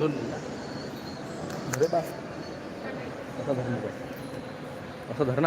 मला- हा दोन मिनिटं अरे बा असं धर नको असं धर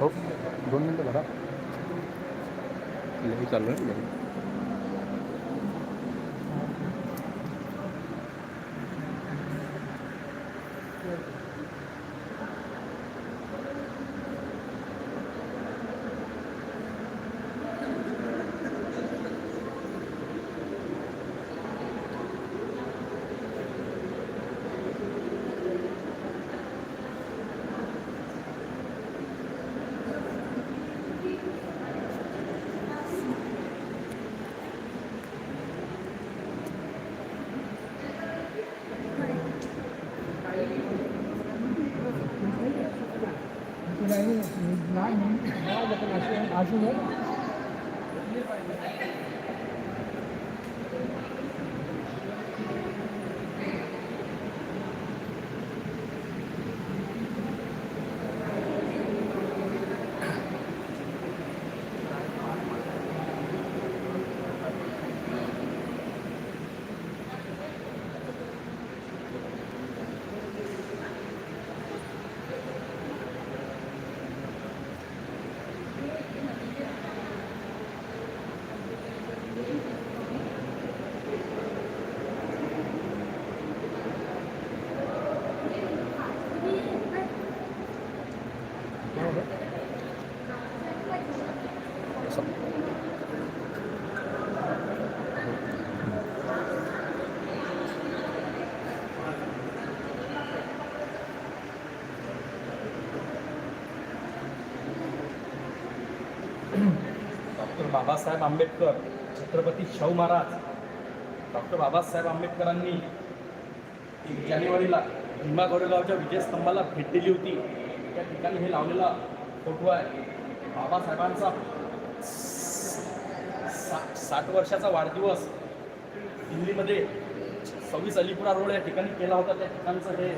हो दोन मिनटं भरा लई चालू आहे. ajudando doctor Babasaheb Ambedkar Chhatrapati Shahu Maharaj doctor Babasaheb आंबेडकरांनी एक जानेवारीला भीमा गोरेगावच्या विजयस्तंभाला भेट दिली होती. त्या ठिकाणी हे लावलेला फोटो आहे. बाबासाहेबांचा सा साठ वर्षाचा वाढदिवस दिल्लीमध्ये सव्वीस अलीपुरा रोड या ठिकाणी केला होता. त्या ठिकाणचं हे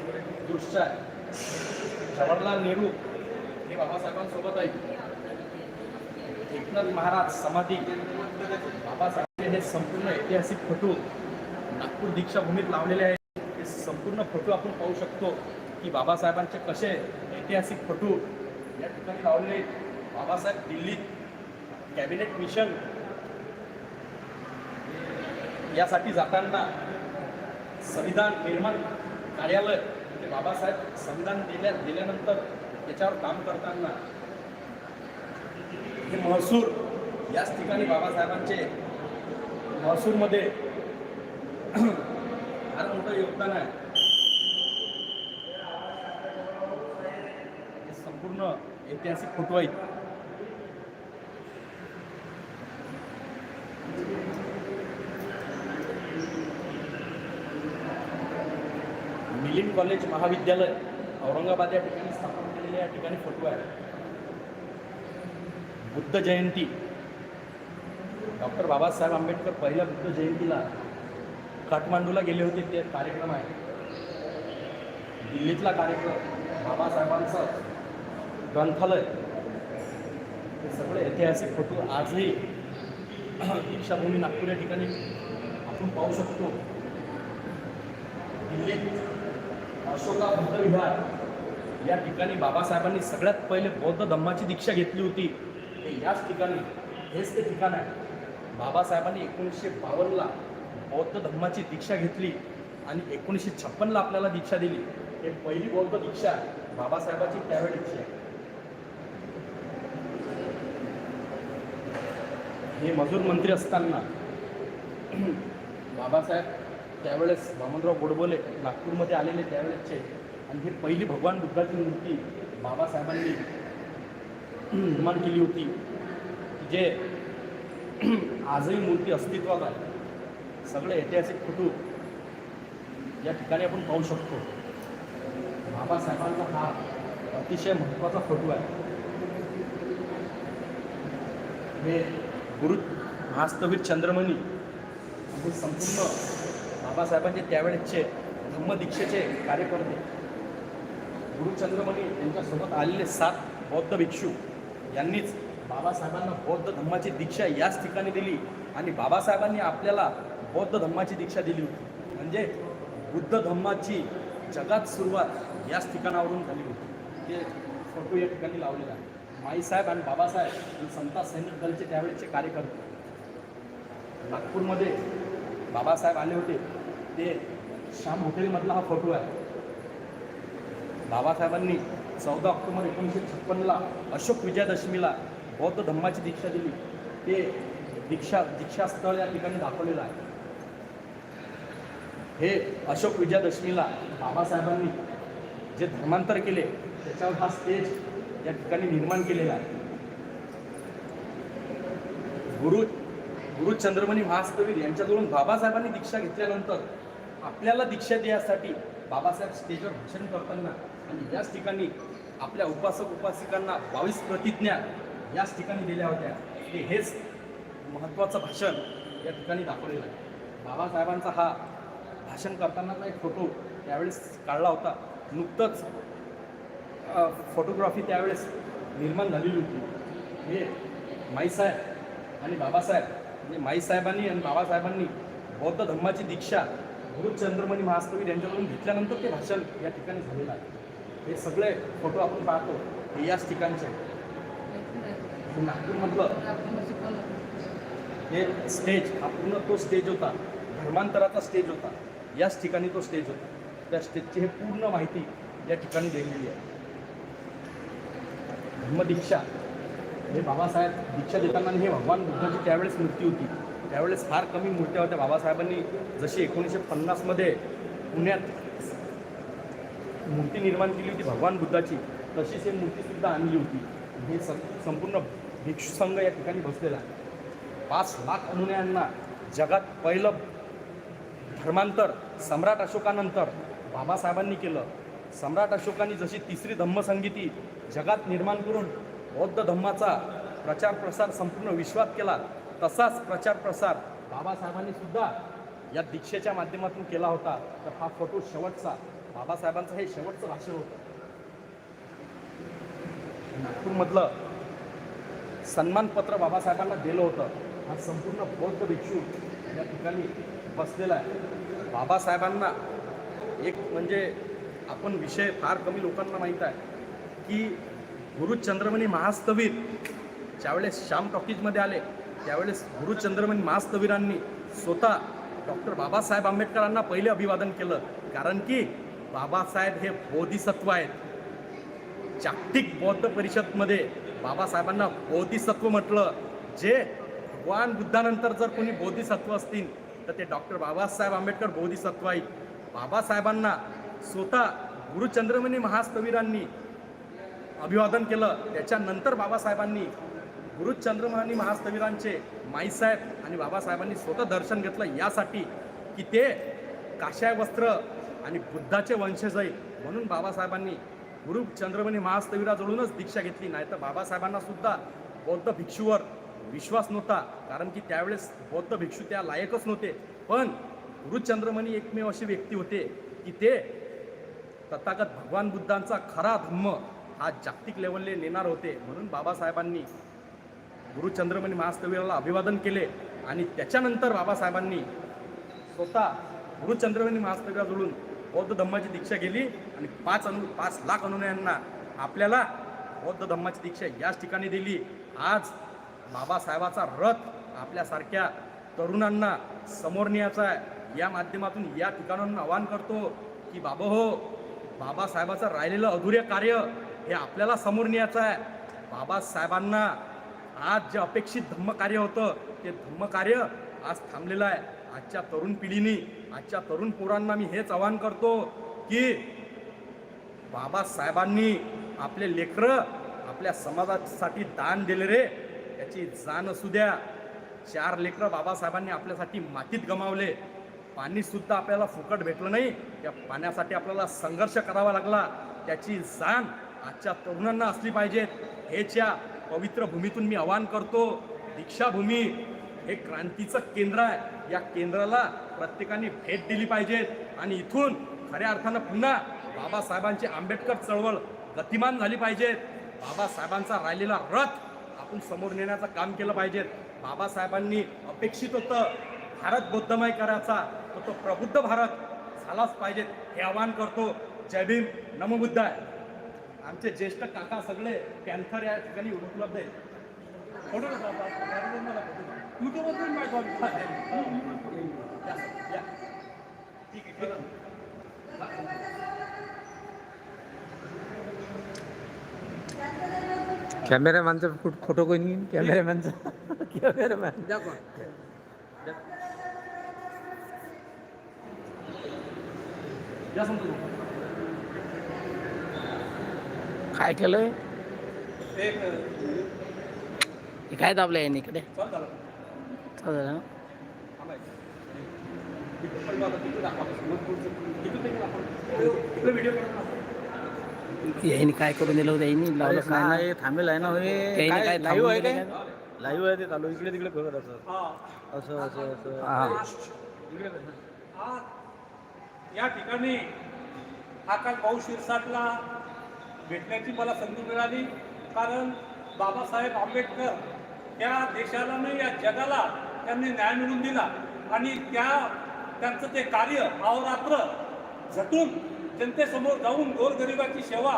दृश्य आहे. जवाहरलाल नेहरू हे बाबासाहेबांसोबत आहे एकनाथ महाराज समाधी बाबासाहेब हे संपूर्ण ऐतिहासिक फोटो नागपूर दीक्षाभूमीत लावलेले आहेत. हे संपूर्ण फोटो आपण पाहू शकतो की बाबासाहेबांचे कसे ऐतिहासिक फोटो या ठिकाणी लावलेले बाबासाहेब दिल्लीत कॅबिनेट मिशन यासाठी जाताना संविधान निर्माण कार्यालय म्हणजे बाबासाहेब संविधान दिल्या दिल्यानंतर त्याच्यावर काम करताना हे महसूर याच ठिकाणी बाबासाहेबांचे महसूरमध्ये फार मोठं योगदान आहे. हे संपूर्ण ऐतिहासिक फोटो आहेत मिलिंद कॉलेज महाविद्यालय औरंगाबाद या ठिकाणी स्थापन केलेले या ठिकाणी फोटो आहे. बुद्ध जयंती. डॉक्टर बाबासाहेब आंबेडकर पहिल्या बुद्ध जयंतीला काठमांडूला गेले होते ते कार्यक्रम आहे. दिल्लीतला कार्यक्रम बाबासाहेबांचं ग्रंथालय. हे सगळे ऐतिहासिक फोटो आजही दीक्षाभूमी नागपूर या ठिकाणी आपण पाहू शकतो. दिल्लीत अशोका बुद्ध विहार या ठिकाणी बाबासाहेबांनी सगळ्यात पहिले बौद्ध धम्माची दीक्षा घेतली होती. याच ठिकाणी हेच ते ठिकाण आहे. बाबासाहेबांनी एकोणीसशे बावन्नला बौद्ध धर्माची दीक्षा घेतली आणि एकोणीसशे छप्पनला आपल्याला दीक्षा दिली. हे पहिली बौद्ध दीक्षा बाबासाहेबाची त्यावेळेची आहे. हे मजूर मंत्री असताना बाबासाहेब त्यावेळेस वामनराव गोडबोले नागपूरमध्ये आलेले त्यावेळेसचे. आणि ही पहिली भगवान बुद्धाची मूर्ती बाबासाहेबांनी निर्माण केली होती. जे आजही मूर्ती अस्तित्वात आहे. सगळे ऐतिहासिक फोटो या ठिकाणी आपण पाहू शकतो. बाबासाहेबांचा हा अतिशय महत्त्वाचा फोटो आहे. हे गुरु महास्तवीर चंद्रमणी हे संपूर्ण बाबासाहेबांचे त्यावेळेसचे धम्मदीक्षेचे कार्यकर्ते. गुरुचंद्रमणी यांच्यासोबत आलेले सात बौद्ध भिक्षू यांनीच बाबासाहेबांना बौद्ध धम्माची दीक्षा याच ठिकाणी दिली आणि बाबासाहेबांनी आपल्याला बौद्ध धम्माची दीक्षा दिली होती. म्हणजे बुद्ध धम्माची जगात सुरुवात याच ठिकाणावरून झाली होती. ते फोटो या ठिकाणी लावलेला आहे. माईसाहेब आणि बाबासाहेब हे संता सैनिक दलचे त्यावेळेचे कार्यकर्ते. नागपूरमध्ये बाबासाहेब आले होते. ते श्याम हॉटेलमधला हा फोटो आहे. बाबासाहेबांनी चौदा ऑक्टोबर एकोणीसशे छप्पनला अशोक विजयादशमीला बौद्ध धम्माची दीक्षा दिली. ते दीक्षा दीक्षास्थळ या ठिकाणी दाखवलेलं आहे. हे अशोक विजयादशमीला बाबासाहेबांनी जे धर्मांतर केले त्याच्यावर हा स्टेज या ठिकाणी निर्माण केलेला आहे. गुरु गुरु चंद्रमणी महास्तवीर यांच्याकडून बाबासाहेबांनी दीक्षा घेतल्यानंतर आपल्याला दीक्षा देण्यासाठी बाबासाहेब स्टेजवर भाषण करताना आणि याच ठिकाणी आपल्या उपासक उपासिकांना बावीस प्रतिज्ञा याच ठिकाणी दिल्या होत्या. की हेच महत्त्वाचं भाषण या ठिकाणी दाखवलेलं आहे. बाबासाहेबांचा हा भाषण करतानाचा एक फोटो त्यावेळेस काढला होता. नुकतंच फोटोग्राफी त्यावेळेस निर्माण झालेली होती. हे माईसाहेब आणि बाबासाहेब म्हणजे माईसाहेबांनी आणि बाबासाहेबांनी बौद्ध धर्माची दीक्षा गुरुचंद्रमणी महास्तवीर यांच्याकडून घेतल्यानंतर ते भाषण या ठिकाणी झालेलं आहे. हे सगळे फोटो आपण पाहतो. हे याच ठिकाणचे. नागपूरमधलं. हे स्टेज हा पूर्ण तो स्टेज होता. धर्मांतराचा स्टेज होता. याच ठिकाणी तो स्टेज होता. त्या स्टेजची हे पूर्ण माहिती या ठिकाणी दिलेली आहे. धर्मदीक्षा. हे बाबासाहेब दीक्षा देताना आणि हे भगवान बुद्धाची त्यावेळेस मूर्ती होती. त्यावेळेस फार कमी मूर्त्या होत्या बाबासाहेबांनी. जशी एकोणीसशे पन्नासमध्ये पुण्यात मूर्ती निर्माण केली होती भगवान बुद्धाची. तशीच ही मूर्तीसुद्धा आणली होती. हे स संपूर्ण भिक्षू संघ या ठिकाणी बसलेला आहे. पाच लाख अनुयायांना जगात पहिलं धर्मांतर सम्राट अशोकानंतर बाबासाहेबांनी केलं. सम्राट अशोकांनी जशी तिसरी धम्मसंगीती जगात निर्माण करून बौद्ध धम्माचा प्रचार प्रसार संपूर्ण विश्वात केला तसाच प्रचार प्रसार बाबासाहेबांनी सुद्धा या दीक्षेच्या माध्यमातून केला होता. तर हा फोटो शेवटचा. बाबासाहेबांचं हे शेवटचं भाषण होतं. नागपूरमधलं सन्मानपत्र बाबासाहेबांना दिलं होतं. हा संपूर्ण बौद्ध भिक्षू या ठिकाणी बसलेला आहे. बाबासाहेबांना एक म्हणजे आपण विषय फार कमी लोकांना माहीत आहे की गुरुचंद्रमणी महास्तवीर ज्यावेळेस श्याम टॉकीजमध्ये आले त्यावेळेस गुरुचंद्रमणी महास्तवीरांनी स्वतः डॉक्टर बाबासाहेब आंबेडकरांना पहिले अभिवादन केलं. कारण की बाबासाहेब हे बोधिसत्व आहेत. जागतिक बौद्ध परिषदमध्ये बाबासाहेबांना बोधिसत्व म्हटलं. जे भगवान बुद्धानंतर जर कोणी बोधिसत्व असतील तर ते डॉक्टर बाबासाहेब आंबेडकर बोधिसत्व आहेत. बाबासाहेबांना स्वतः गुरुचंद्रमणी महास्तवीरांनी अभिवादन केलं. त्याच्यानंतर बाबासाहेबांनी गुरुचंद्रमणी महास्तवीरांचे माईसाहेब आणि बाबासाहेबांनी स्वतः दर्शन घेतलं. यासाठी की ते काशाय वस्त्र आणि बुद्धाचे वंशज आहे. म्हणून बाबासाहेबांनी गुरु चंद्रमणी महास्तवीराजवळूनच दीक्षा घेतली. नाही तर बाबासाहेबांना सुद्धा बौद्ध भिक्षूवर विश्वास नव्हता. कारण की त्यावेळेस बौद्ध भिक्षू त्या लायकच नव्हते. पण गुरुचंद्रमणी एकमेव अशी व्यक्ती होते की ते तथागत भगवान बुद्धांचा खरा धम्म हा जागतिक लेवलले नेणार होते. म्हणून बाबासाहेबांनी गुरुचंद्रमणी महास्तवीराला अभिवादन केले आणि त्याच्यानंतर बाबासाहेबांनी स्वतः गुरुचंद्रमणी महास्तवीराजवळून बौद्ध धम्माची दीक्षा गेली आणि पाच अनु पाच लाख अनुनयांना आपल्याला बौद्ध धम्माची दीक्षा याच ठिकाणी दिली. आज बाबासाहेबाचा रथ आपल्यासारख्या तरुणांना समोर न्यायचा आहे. या माध्यमातून या ठिकाणाहून आवाहन करतो की बाबा हो बाबासाहेबाचं राहिलेलं अधुरे कार्य हे आपल्याला समोर न्यायचं आहे. बाबासाहेबांना आज जे अपेक्षित धम्मकार्य होतं ते धम्मकार्य आज थांबलेलं आहे. आजच्या तरुण पिढीनी आजच्या तरुण पोरांना मी हेच आवाहन करतो की बाबासाहेबांनी आपले लेकरं आपल्या समाजासाठी दान दिले रे याची जाण असू द्या. चार लेकरं बाबासाहेबांनी आपल्यासाठी मातीत गमावले. पाणीसुद्धा आपल्याला फुकट भेटलं नाही. त्या पाण्यासाठी आपल्याला संघर्ष करावा लागला. त्याची जाण आजच्या तरुणांना असली पाहिजे हेच्या पवित्र भूमीतून मी आवाहन करतो. दीक्षाभूमी हे क्रांतीचं केंद्र आहे. या केंद्राला प्रत्येकाने भेट दिली पाहिजे. आणि इथून खऱ्या अर्थानं पुन्हा बाबासाहेबांची आंबेडकर चळवळ गतिमान झाली पाहिजे. बाबासाहेबांचा राहिलेला रथ आपण समोर नेण्याचं काम केलं पाहिजे. बाबासाहेबांनी अपेक्षित होतं भारत बौद्धमय करायचा. तर तो प्रबुद्ध भारत झालाच पाहिजे हे आवाहन करतो. जय भीम. नमबुद्ध आहे. आमचे ज्येष्ठ काका सगळे कॅन्सर या ठिकाणी उपलब्ध आहेत. फोटो युट्यूबवर पण माझ्या या, या. ठीक आहे ठीक आहे कॅमेरामॅनचा फोटो कोणी घेईन? कॅमेरामॅनचा कॅमेरामॅन. काय केलंय? हे काय दाबलं इकडे? चल झालं चालेल ना यांनी काय करून दिलं होतं यांनी लावलं काय थांबेल आहे ना त्याने काय काय लाईव्ह आहे काय लाईव्ह आहे ते चालू इकडे तिकडे बघत असं असं असं असं हा आज या ठिकाणी आकाश भाऊ शिरसाटला भेटण्याची मला संधी मिळाली कारण बाबासाहेब आंबेडकर त्या देशाला नाही या जगाला त्यांनी न्याय मिळवून दिला. आणि त्या त्यांचं ते कार्य अहोरात्र झटून जनतेसमोर जाऊन गोरगरिबाची सेवा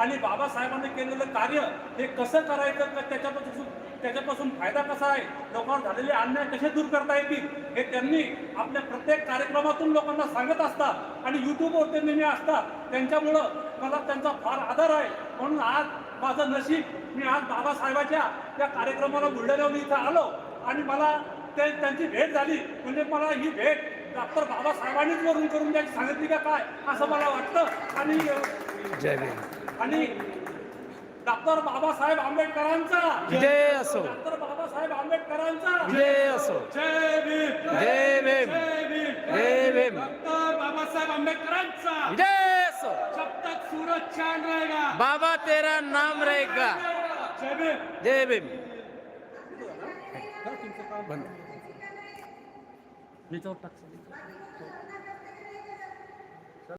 आणि बाबासाहेबांनी केलेलं कार्य हे कसं करायचं त्याच्यापासून त्याच्यापासून फायदा कसा आहे लोकांना झालेले अन्याय कसे दूर करता येतील हे त्यांनी आपल्या प्रत्येक कार्यक्रमातून लोकांना सांगत असतात आणि यूट्यूबवर ते नेहमी असतात. त्यांच्यामुळं मला त्यांचा फार आदर आहे. म्हणून आज माझं नशीब मी आज बाबासाहेबाच्या त्या कार्यक्रमाला बुलढाण्यावर इथं आलो आणि मला ते त्यांची भेट झाली. म्हणजे मला ही भेट डॉक्टर बाबासाहेबांनीच वरून करून द्यायची सांगितली का काय? असं मला वाटतं. आणि जय भीम. आणि डॉक्टर बाबासाहेब आंबेडकरांचा. जय असो. डॉक्टर बाबासाहेब आंबेडकरांचा. जय असो. जय भीम. जय भीम. जय भीम. जय भीम. डॉक्टर बाबासाहेब आंबेडकरांचा. जय असो. जब तक सूरज चांद रहेगा. बाबा तेरा नाम रहेगा. जय भीम. जय भीम. নিচে